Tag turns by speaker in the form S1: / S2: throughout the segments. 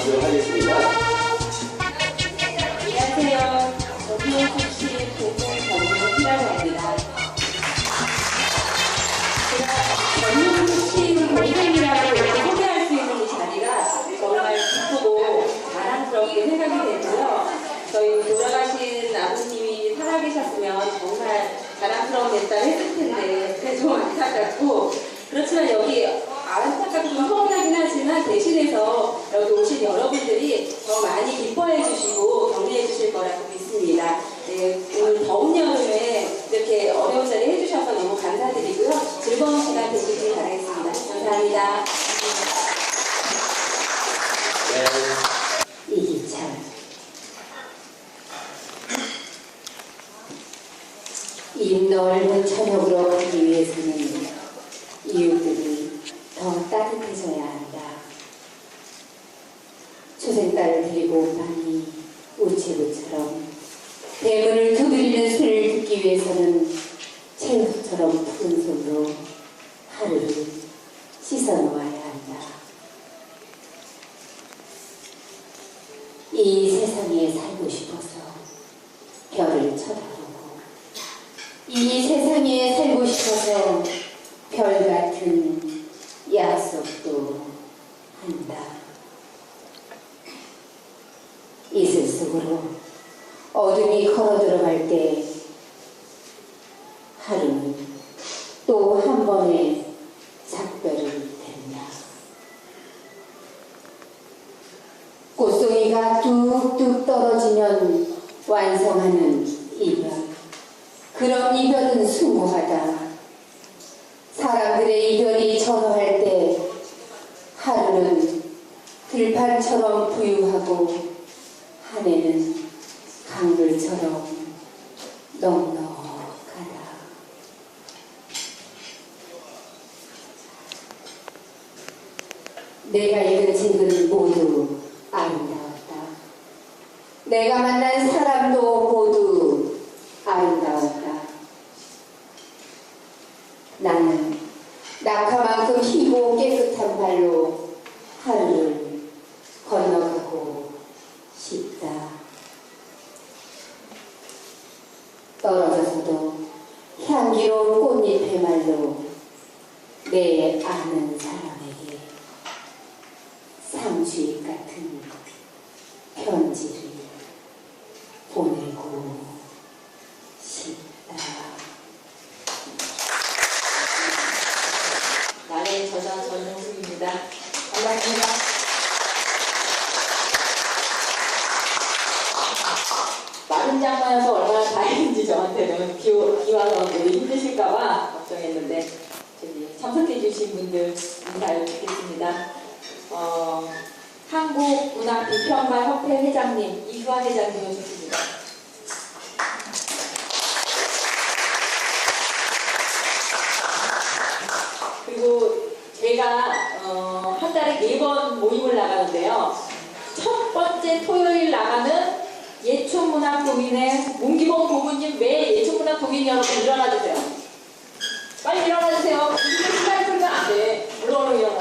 S1: 모시도록 하겠습니다.
S2: 안녕하세요. 저기의 출신 대전 전문이라고 합니다. 제가 전문 출신 동생이라고 이렇게 소개할 수 있는 이 자리가 정말 기쁘고 자랑스럽게 생각이 되고요. 저희 돌아가신 아버님이 살아계셨으면 정말 자랑스러운 대사를 했을 텐데 그게 좀 안타깝고 그렇지만 여기 좀 서운하긴 하지만 대신해서 여기 오신 여러분들이 더 많이 기뻐해 주시고 격려해 주실 거라고 믿습니다. 네, 오늘 더운 여름에 이렇게 어려운 자리 해주셔서 너무 감사드리고요. 즐거운 시간 되시길 바라겠습니다. 감사합니다.
S1: 네.
S3: 이기찬 이 넓은 저녁으로 가기 위해서는 이웃들이 더 따뜻해져야 한다. 초생딸을 데리고 온 밤이 우체부처럼 대문을 두드리는 소리를 듣기 위해서는 첼로처럼 푸른 손으로 하루를 씻어놓아야 한다. 이 세상에 살고 싶어서 별을 쳐다보고 이 세상에 살고 싶어서 별 같은 약속도 한다. 이슬 속으로 걸어 들어갈 때 하루는 또 한 번의 작별을 된다. 꽃송이가 뚝뚝 떨어지면 완성하는 이별. 그런 이별은 숭고하다. 사람들의 이별이 전화할 때 하루는 들판처럼 부유하고 한 해는 강물처럼 넉넉하다. 내가 읽은 책은 모두 아름다웠다. 내가 만난 사람도 모두 아름다웠다. 나는 낙하만큼 희고 깨끗한 발로 하루를 건너가고 싶다. 떨어져서도 향기로운 꽃잎의 말로 내 아는 사람에게 상주입 같은 편지를 보내고 싶다.
S2: 나의 저자 전용숙입니다. 반갑습니다. 마른 장마여서 얼마나 다행인지 저한테는 비, 오- 비 와서 되게 힘드실까봐 걱정했는데 저기 참석해주신 분들 인사를 드리겠습니다. 어, 한국문학비평가협회 회장님 이수환 회장님 오셨습니다. 그리고 제가 어, 한 달에 네 번 모임을 나가는데요. 첫 번째 토요일 나가는 예촌문학 동인의 문기봉 부부님 매 예촌문학 동인 여러분 일어나 주세요. 빨리 일어나 주세요. 이렇게 시간이 끌면 안 돼. 물론 일어나.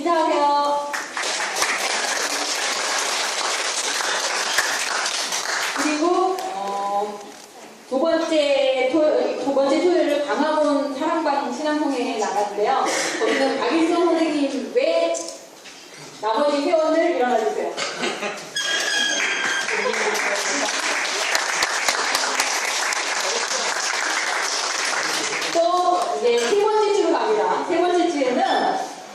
S2: 인사하세요. 그리고 어, 두 번째 토, 두 번째 토요일을 광화문 사랑방 신앙송에 나갔는데요. 거기는 박일성 선생님 외 나머지 회원들 일어나 주세요. 또 이제 세 번째 주로 갑니다. 세 번째 주에는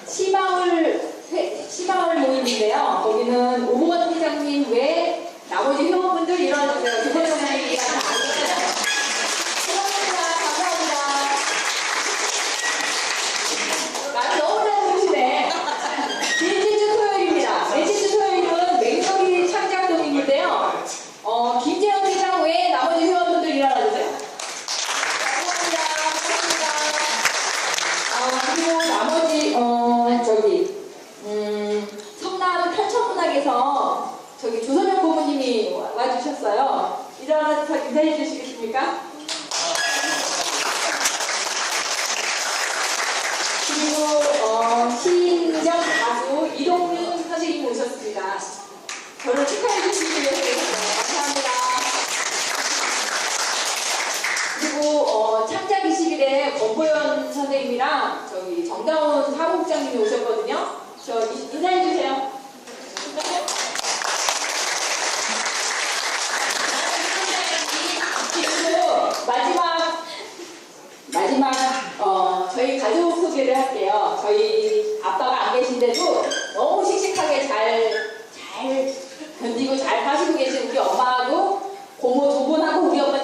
S2: 시마을 회- 시마을 모임인데요. 거기는 오보건 회장님 외 나머지 회원분들 일어나 주세요. 두 번째 회장님이랑 고맙습니다. 감사합니다. 날 너무 잘 보시네. 넷째 주 토요일입니다. 넷째 주 토요일은 맹성이 창작동인데요. 어, 김재영 회장 외에 나머지 회원분들 일어나 주세요. 감사합니다. 감사합니다. 어, 그리고 나머지 어, 저기 음, 성남 탄천문학에서 저기 조선영 고모님이 와- 와주셨어요. 일어나서 인사해 주시겠습니까? 그리고 어, 신정 가수 이동민 선생님 오셨습니다. 저를 축하해 저 이- 인사해 주세요. 그리고 마지막 마지막 어, 저희 가족 소개를 할게요. 저희 아빠가 안 계신데도 너무 씩씩하게 잘 잘 견디고 잘 사시고 계신 우리 엄마하고 고모 두 분하고 우리 엄마